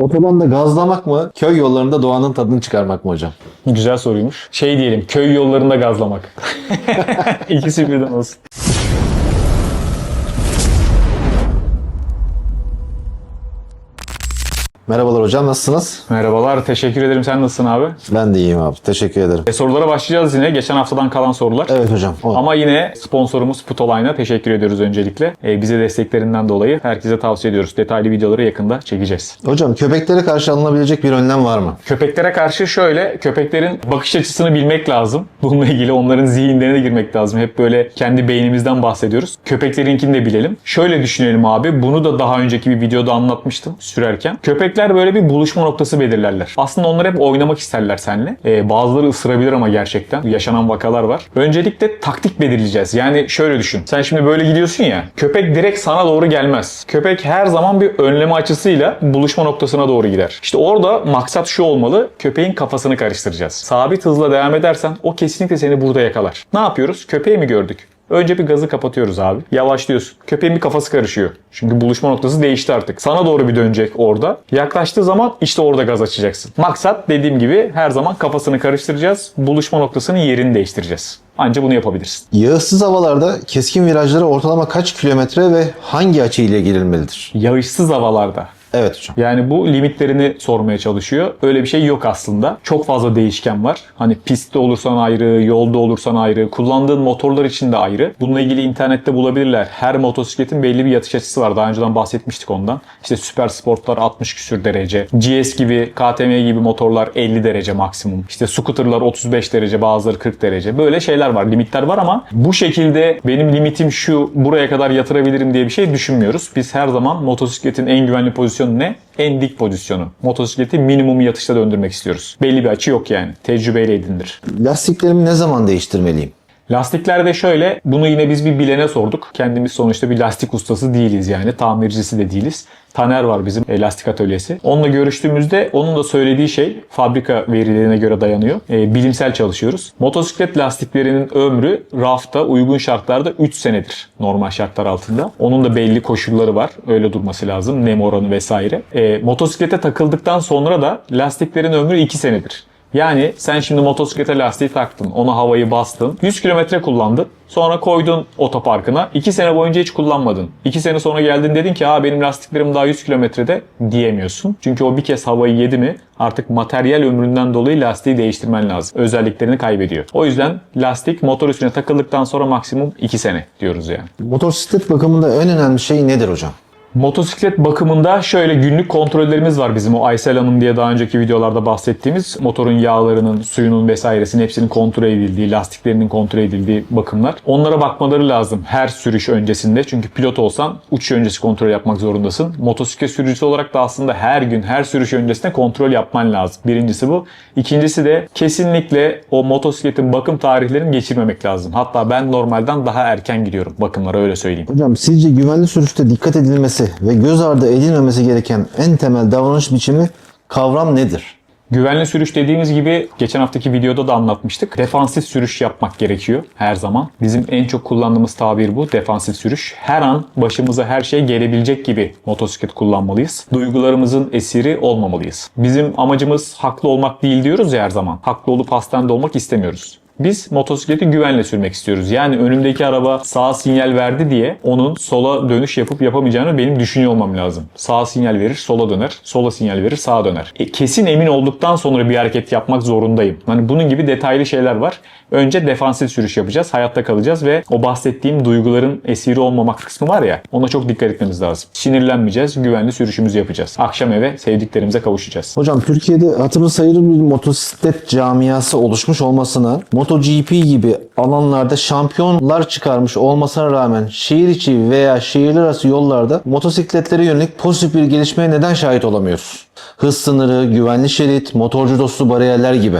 Otobanda gazlamak mı, köy yollarında doğanın tadını çıkarmak mı hocam? Güzel soruymuş. Şey diyelim, köy yollarında gazlamak. İkisi birden olsun. Merhabalar hocam, nasılsınız? Merhabalar, teşekkür ederim. Sen nasılsın abi? Ben de iyiyim abi, teşekkür ederim. E, sorulara başlayacağız yine. Geçen haftadan kalan sorular. Evet hocam. o- Ama yine sponsorumuz Putoline'a teşekkür ediyoruz öncelikle. E, bize desteklerinden dolayı herkese tavsiye ediyoruz. Detaylı videoları yakında çekeceğiz. Hocam köpeklere karşı alınabilecek bir önlem var mı? Köpeklere karşı şöyle, köpeklerin bakış açısını bilmek lazım. Bununla ilgili onların zihinlerine girmek lazım. Hep böyle kendi beynimizden bahsediyoruz. Köpeklerinkini de bilelim. Şöyle düşünelim abi, bunu da daha önceki bir videoda anlatmıştım sürerken. Köpekler böyle bir buluşma noktası belirlerler. Aslında onlar hep oynamak isterler seninle. Ee, bazıları ısırabilir ama gerçekten. Yaşanan vakalar var. Öncelikle taktik belirleyeceğiz. Yani şöyle düşün. Sen şimdi böyle gidiyorsun ya. Köpek direkt sana doğru gelmez. Köpek her zaman bir önleme açısıyla buluşma noktasına doğru gider. İşte orada maksat şu olmalı. Köpeğin kafasını karıştıracağız. Sabit hızla devam edersen o kesinlikle seni burada yakalar. Ne yapıyoruz? Köpeği mi gördük? Önce bir gazı kapatıyoruz abi. Yavaşlıyorsun. Köpeğin bir kafası karışıyor. Çünkü buluşma noktası değişti artık. Sana doğru bir dönecek orada. Yaklaştığı zaman işte orada gaz açacaksın. Maksat dediğim gibi her zaman kafasını karıştıracağız. Buluşma noktasının yerini değiştireceğiz. Anca bunu yapabilirsin. Yağışsız havalarda keskin virajlara ortalama kaç kilometre ve hangi açı ile girilmelidir? Yağışsız havalarda Evet hocam. Yani bu limitlerini sormaya çalışıyor. Öyle bir şey yok aslında. Çok fazla değişken var. Hani pistte olursan ayrı, yolda olursan ayrı, kullandığın motorlar için de ayrı. Bununla ilgili internette bulabilirler. Her motosikletin belli bir yatış açısı var. Daha önceden bahsetmiştik ondan. İşte süper sportlar 60 küsür derece. GS gibi, KTM gibi motorlar 50 derece maksimum. İşte scooterlar 35 derece, bazıları 40 derece. Böyle şeyler var, limitler var ama bu şekilde benim limitim şu, buraya kadar yatırabilirim diye bir şey düşünmüyoruz. Biz her zaman motosikletin en güvenli pozisyonu ne? En dik pozisyonu. Motosikleti minimum yatışta döndürmek istiyoruz. Belli bir açı yok yani. Tecrübeyle edinilir. Lastiklerimi ne zaman değiştirmeliyim? Lastiklerde şöyle, bunu yine biz bir bilene sorduk. Kendimiz sonuçta bir lastik ustası değiliz yani, tamircisi de değiliz. Taner var bizim e, lastik atölyesi. Onunla görüştüğümüzde onun da söylediği şey fabrika verilerine göre dayanıyor. E, bilimsel çalışıyoruz. Motosiklet lastiklerinin ömrü rafta uygun şartlarda 3 senedir normal şartlar altında. Onun da belli koşulları var. Öyle durması lazım. Nem oranı vesaire. E, motosiklete takıldıktan sonra da lastiklerin ömrü 2 senedir. Yani sen şimdi motosiklete lastiği taktın, ona havayı bastın, 100 kilometre kullandın, sonra koydun otoparkına, 2 sene boyunca hiç kullanmadın. 2 sene sonra geldin dedin ki ha benim lastiklerim daha 100 kilometrede diyemiyorsun. Çünkü o bir kez havayı yedi mi artık materyal ömründen dolayı lastiği değiştirmen lazım. Özelliklerini kaybediyor. O yüzden lastik motor üstüne takıldıktan sonra maksimum 2 sene diyoruz yani. Motosiklet bakımında en önemli şey nedir hocam? Motosiklet bakımında şöyle günlük kontrollerimiz var bizim o Aysel Hanım diye daha önceki videolarda bahsettiğimiz motorun yağlarının, suyunun vesairesinin hepsinin kontrol edildiği, lastiklerinin kontrol edildiği bakımlar. Onlara bakmaları lazım her sürüş öncesinde. Çünkü pilot olsan uçuş öncesi kontrol yapmak zorundasın. Motosiklet sürücüsü olarak da aslında her gün her sürüş öncesinde kontrol yapman lazım. Birincisi bu. İkincisi de kesinlikle o motosikletin bakım tarihlerini geçirmemek lazım. Hatta ben normalden daha erken gidiyorum bakımlara öyle söyleyeyim. Hocam sizce güvenli sürüşte dikkat edilmesi ve göz ardı edilmemesi gereken en temel davranış biçimi kavram nedir? Güvenli sürüş dediğimiz gibi geçen haftaki videoda da anlatmıştık. Defansif sürüş yapmak gerekiyor her zaman. Bizim en çok kullandığımız tabir bu. Defansif sürüş. Her an başımıza her şey gelebilecek gibi motosiklet kullanmalıyız. Duygularımızın esiri olmamalıyız. Bizim amacımız haklı olmak değil diyoruz ya her zaman. Haklı olup hastanede olmak istemiyoruz. Biz motosikleti güvenle sürmek istiyoruz. Yani önümdeki araba sağa sinyal verdi diye onun sola dönüş yapıp yapamayacağını benim düşünüyor olmam lazım. Sağa sinyal verir, sola döner. Sola sinyal verir, sağa döner. E, kesin emin olduktan sonra bir hareket yapmak zorundayım. Hani bunun gibi detaylı şeyler var. Önce defansif sürüş yapacağız, hayatta kalacağız ve o bahsettiğim duyguların esiri olmamak kısmı var ya ona çok dikkat etmemiz lazım. Sinirlenmeyeceğiz, güvenli sürüşümüzü yapacağız. Akşam eve sevdiklerimize kavuşacağız. Hocam Türkiye'de hatırı sayılır bir motosiklet camiası oluşmuş olmasına MotoGP gibi alanlarda şampiyonlar çıkarmış olmasına rağmen şehir içi veya şehirler arası yollarda motosikletlere yönelik pozitif bir gelişmeye neden şahit olamıyoruz? Hız sınırı, güvenli şerit, motorcu dostu bariyerler gibi.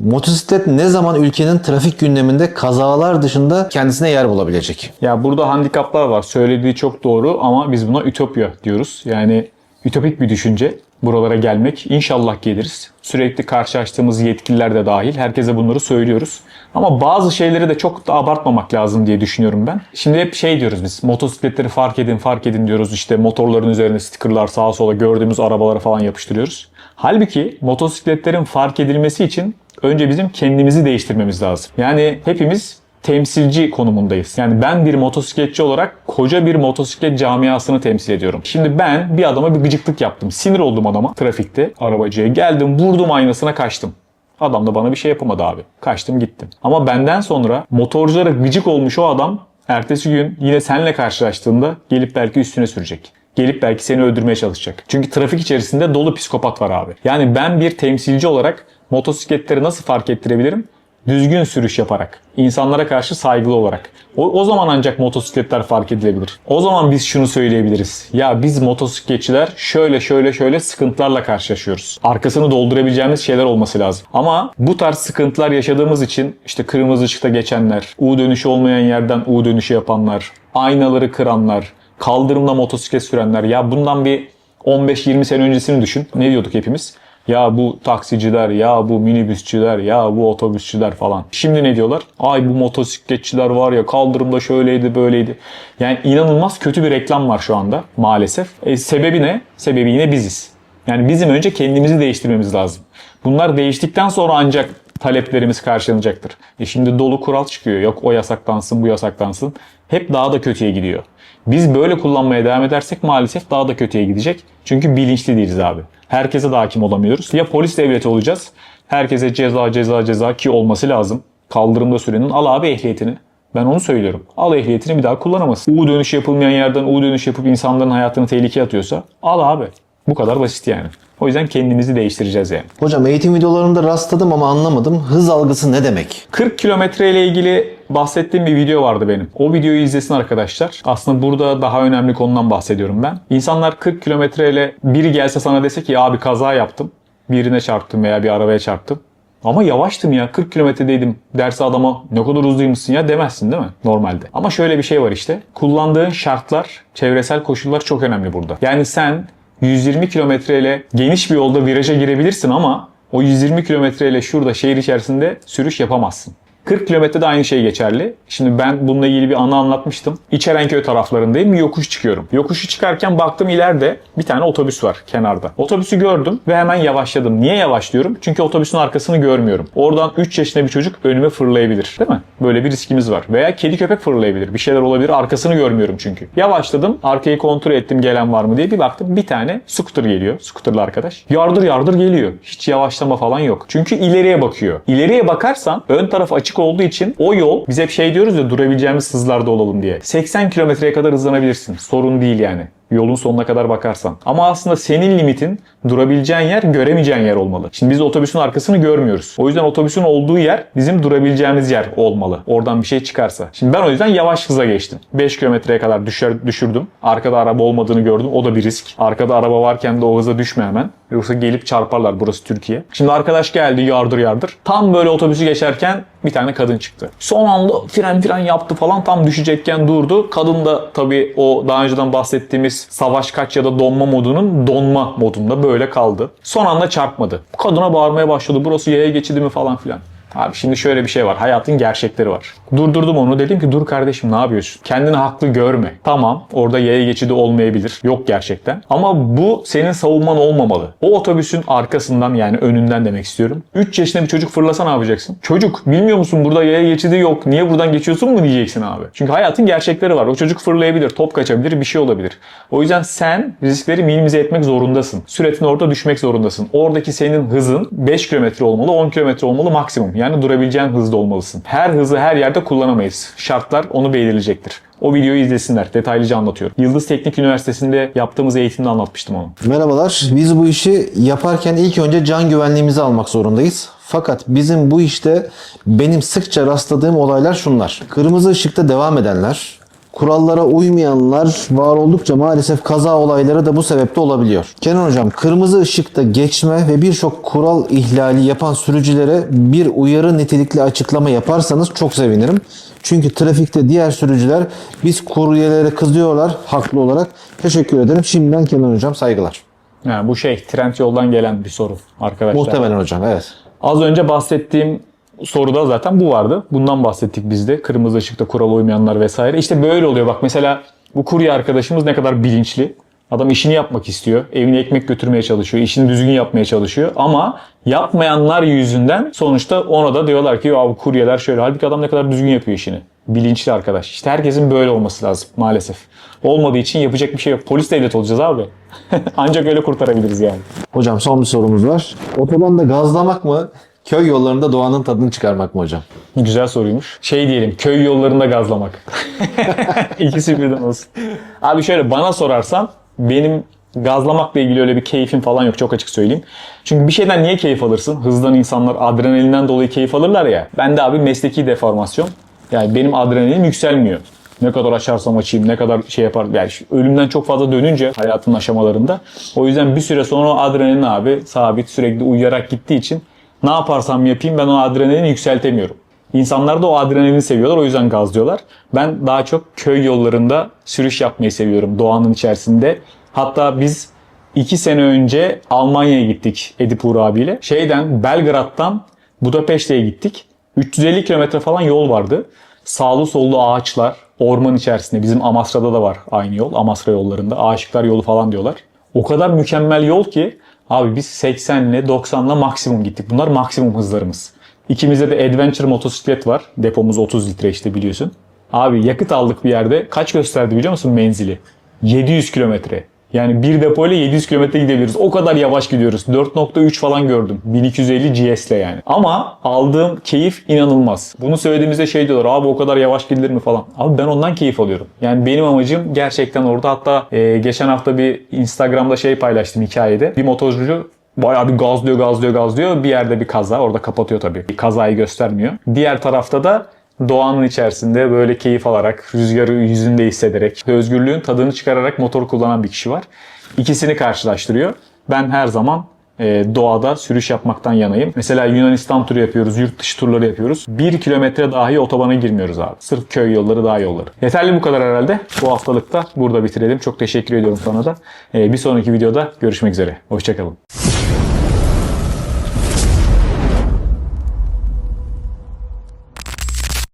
Motosiklet ne zaman ülkenin trafik gündeminde kazalar dışında kendisine yer bulabilecek? Ya burada handikaplar var. Söylediği çok doğru ama biz buna ütopya diyoruz. Yani ütopik bir düşünce. buralara gelmek. İnşallah geliriz. Sürekli karşılaştığımız yetkililer de dahil. Herkese bunları söylüyoruz. Ama bazı şeyleri de çok da abartmamak lazım diye düşünüyorum ben. Şimdi hep şey diyoruz biz. Motosikletleri fark edin, fark edin diyoruz. İşte motorların üzerine stickerlar sağa sola gördüğümüz arabalara falan yapıştırıyoruz. Halbuki motosikletlerin fark edilmesi için önce bizim kendimizi değiştirmemiz lazım. Yani hepimiz temsilci konumundayız. Yani ben bir motosikletçi olarak koca bir motosiklet camiasını temsil ediyorum. Şimdi ben bir adama bir gıcıklık yaptım. Sinir oldum adama trafikte arabacıya. Geldim vurdum aynasına kaçtım. Adam da bana bir şey yapamadı abi. Kaçtım gittim. Ama benden sonra motorculara gıcık olmuş o adam ertesi gün yine seninle karşılaştığında gelip belki üstüne sürecek. Gelip belki seni öldürmeye çalışacak. Çünkü trafik içerisinde dolu psikopat var abi. Yani ben bir temsilci olarak motosikletleri nasıl fark ettirebilirim? düzgün sürüş yaparak, insanlara karşı saygılı olarak. O, o zaman ancak motosikletler fark edilebilir. O zaman biz şunu söyleyebiliriz. Ya biz motosikletçiler şöyle şöyle şöyle sıkıntılarla karşılaşıyoruz. Arkasını doldurabileceğimiz şeyler olması lazım. Ama bu tarz sıkıntılar yaşadığımız için işte kırmızı ışıkta geçenler, U dönüşü olmayan yerden U dönüşü yapanlar, aynaları kıranlar, kaldırımda motosiklet sürenler. Ya bundan bir 15-20 sene öncesini düşün. Ne diyorduk hepimiz? Ya bu taksiciler, ya bu minibüsçüler, ya bu otobüsçüler falan. Şimdi ne diyorlar? Ay bu motosikletçiler var ya kaldırımda şöyleydi böyleydi. Yani inanılmaz kötü bir reklam var şu anda maalesef. E, sebebi ne? Sebebi yine biziz. Yani bizim önce kendimizi değiştirmemiz lazım. Bunlar değiştikten sonra ancak taleplerimiz karşılanacaktır. E şimdi dolu kural çıkıyor. Yok o yasaklansın, bu yasaklansın. Hep daha da kötüye gidiyor. Biz böyle kullanmaya devam edersek maalesef daha da kötüye gidecek. Çünkü bilinçli değiliz abi. Herkese de hakim olamıyoruz. Ya polis devleti olacağız. Herkese ceza ceza ceza ki olması lazım. Kaldırımda sürenin al abi ehliyetini. Ben onu söylüyorum. Al ehliyetini bir daha kullanamazsın. U dönüş yapılmayan yerden U dönüş yapıp insanların hayatını tehlikeye atıyorsa al abi. Bu kadar basit yani. O yüzden kendimizi değiştireceğiz yani. Hocam eğitim videolarında rastladım ama anlamadım. Hız algısı ne demek? 40 kilometre ile ilgili bahsettiğim bir video vardı benim. O videoyu izlesin arkadaşlar. Aslında burada daha önemli konudan bahsediyorum ben. İnsanlar 40 kilometre ile biri gelse sana dese ki abi kaza yaptım. Birine çarptım veya bir arabaya çarptım. Ama yavaştım ya 40 kilometredeydim derse adama ne kadar hızlıymışsın ya demezsin değil mi normalde. Ama şöyle bir şey var işte. Kullandığın şartlar, çevresel koşullar çok önemli burada. Yani sen 120 kilometre ile geniş bir yolda viraja girebilirsin ama o 120 kilometre ile şurada şehir içerisinde sürüş yapamazsın. 40 kilometrede aynı şey geçerli. Şimdi ben bununla ilgili bir anı anlatmıştım. İçerenköy taraflarındayım. Yokuş çıkıyorum. Yokuşu çıkarken baktım ileride bir tane otobüs var kenarda. Otobüsü gördüm ve hemen yavaşladım. Niye yavaşlıyorum? Çünkü otobüsün arkasını görmüyorum. Oradan 3 yaşında bir çocuk önüme fırlayabilir. Değil mi? Böyle bir riskimiz var. Veya kedi köpek fırlayabilir. Bir şeyler olabilir. Arkasını görmüyorum çünkü. Yavaşladım. Arkayı kontrol ettim gelen var mı diye. Bir baktım bir tane scooter geliyor. Scooterlı arkadaş. Yardır yardır geliyor. Hiç yavaşlama falan yok. Çünkü ileriye bakıyor. İleriye bakarsan ön taraf açık olduğu için o yol biz hep şey diyoruz ya durabileceğimiz hızlarda olalım diye. 80 kilometreye kadar hızlanabilirsin. Sorun değil yani yolun sonuna kadar bakarsan. Ama aslında senin limitin durabileceğin yer, göremeyeceğin yer olmalı. Şimdi biz otobüsün arkasını görmüyoruz. O yüzden otobüsün olduğu yer bizim durabileceğimiz yer olmalı. Oradan bir şey çıkarsa. Şimdi ben o yüzden yavaş hıza geçtim. 5 kilometreye kadar düşer, düşürdüm. Arkada araba olmadığını gördüm. O da bir risk. Arkada araba varken de o hıza düşme hemen. Yoksa gelip çarparlar. Burası Türkiye. Şimdi arkadaş geldi yardır yardır. Tam böyle otobüsü geçerken bir tane kadın çıktı. Son anda fren fren yaptı falan tam düşecekken durdu. Kadın da tabii o daha önceden bahsettiğimiz savaş kaç ya da donma modunun donma modunda böyle kaldı. Son anda çarpmadı. Kadına bağırmaya başladı. Burası yaya geçidi mi falan filan. Abi şimdi şöyle bir şey var. Hayatın gerçekleri var. Durdurdum onu. Dedim ki dur kardeşim ne yapıyorsun? Kendini haklı görme. Tamam orada yaya geçidi olmayabilir. Yok gerçekten. Ama bu senin savunman olmamalı. O otobüsün arkasından yani önünden demek istiyorum. 3 yaşında bir çocuk fırlasa ne yapacaksın? Çocuk bilmiyor musun burada yaya geçidi yok. Niye buradan geçiyorsun mu diyeceksin abi. Çünkü hayatın gerçekleri var. O çocuk fırlayabilir, top kaçabilir, bir şey olabilir. O yüzden sen riskleri minimize etmek zorundasın. Süretin orada düşmek zorundasın. Oradaki senin hızın 5 kilometre olmalı, 10 kilometre olmalı maksimum. Yani durabileceğin hızda olmalısın. Her hızı her yerde kullanamayız. Şartlar onu belirleyecektir. O videoyu izlesinler. Detaylıca anlatıyorum. Yıldız Teknik Üniversitesi'nde yaptığımız eğitimde anlatmıştım onu. Merhabalar. Biz bu işi yaparken ilk önce can güvenliğimizi almak zorundayız. Fakat bizim bu işte benim sıkça rastladığım olaylar şunlar. Kırmızı ışıkta devam edenler, kurallara uymayanlar var oldukça maalesef kaza olayları da bu sebeple olabiliyor. Kenan hocam kırmızı ışıkta geçme ve birçok kural ihlali yapan sürücülere bir uyarı nitelikli açıklama yaparsanız çok sevinirim. Çünkü trafikte diğer sürücüler biz kuryelere kızıyorlar haklı olarak. Teşekkür ederim. Şimdiden Kenan hocam saygılar. Yani bu şey trend yoldan gelen bir soru arkadaşlar. Muhtemelen hocam evet. Az önce bahsettiğim soruda zaten bu vardı. Bundan bahsettik biz de. Kırmızı ışıkta kurala uymayanlar vesaire. İşte böyle oluyor. Bak mesela bu kurye arkadaşımız ne kadar bilinçli. Adam işini yapmak istiyor. Evine ekmek götürmeye çalışıyor. işini düzgün yapmaya çalışıyor. Ama yapmayanlar yüzünden sonuçta ona da diyorlar ki ya bu kuryeler şöyle. Halbuki adam ne kadar düzgün yapıyor işini. Bilinçli arkadaş. İşte herkesin böyle olması lazım maalesef. Olmadığı için yapacak bir şey yok. Polis devlet olacağız abi. Ancak öyle kurtarabiliriz yani. Hocam son bir sorumuz var. Otobanda gazlamak mı? Köy yollarında doğanın tadını çıkarmak mı hocam? Güzel soruymuş. Şey diyelim, köy yollarında gazlamak. İkisi birden olsun. Abi şöyle bana sorarsan benim gazlamakla ilgili öyle bir keyfim falan yok çok açık söyleyeyim. Çünkü bir şeyden niye keyif alırsın? Hızdan insanlar adrenalinden dolayı keyif alırlar ya. Ben de abi mesleki deformasyon. Yani benim adrenalinim yükselmiyor. Ne kadar açarsam açayım, ne kadar şey yapar. Yani ölümden çok fazla dönünce hayatın aşamalarında. O yüzden bir süre sonra adrenalin abi sabit sürekli uyuyarak gittiği için ne yaparsam yapayım ben o adrenalini yükseltemiyorum. İnsanlar da o adrenalini seviyorlar o yüzden gazlıyorlar. Ben daha çok köy yollarında sürüş yapmayı seviyorum doğanın içerisinde. Hatta biz iki sene önce Almanya'ya gittik Edip Uğur abiyle. Şeyden Belgrad'dan Budapeşte'ye gittik. 350 kilometre falan yol vardı. Sağlı sollu ağaçlar, orman içerisinde. Bizim Amasra'da da var aynı yol. Amasra yollarında. Aşıklar yolu falan diyorlar. O kadar mükemmel yol ki abi biz 80 ile 90 ile maksimum gittik. Bunlar maksimum hızlarımız. İkimizde de Adventure motosiklet var. Depomuz 30 litre işte biliyorsun. Abi yakıt aldık bir yerde. Kaç gösterdi biliyor musun menzili? 700 kilometre. Yani bir depo ile 700 kilometre gidebiliriz. O kadar yavaş gidiyoruz. 4.3 falan gördüm. 1250 GS ile yani. Ama aldığım keyif inanılmaz. Bunu söylediğimizde şey diyorlar abi o kadar yavaş gidilir mi falan. Abi ben ondan keyif alıyorum. Yani benim amacım gerçekten orada hatta e, geçen hafta bir Instagram'da şey paylaştım hikayede. Bir motorcu Bayağı bir gazlıyor, gazlıyor, gazlıyor. Bir yerde bir kaza. Orada kapatıyor tabii. Kazayı göstermiyor. Diğer tarafta da doğanın içerisinde böyle keyif alarak, rüzgarı yüzünde hissederek, özgürlüğün tadını çıkararak motor kullanan bir kişi var. İkisini karşılaştırıyor. Ben her zaman e, doğada sürüş yapmaktan yanayım. Mesela Yunanistan turu yapıyoruz, yurt dışı turları yapıyoruz. Bir kilometre dahi otobana girmiyoruz abi. Sırf köy yolları, dağ yolları. Yeterli bu kadar herhalde. Bu haftalıkta burada bitirelim. Çok teşekkür ediyorum sana da. E, bir sonraki videoda görüşmek üzere. Hoşçakalın.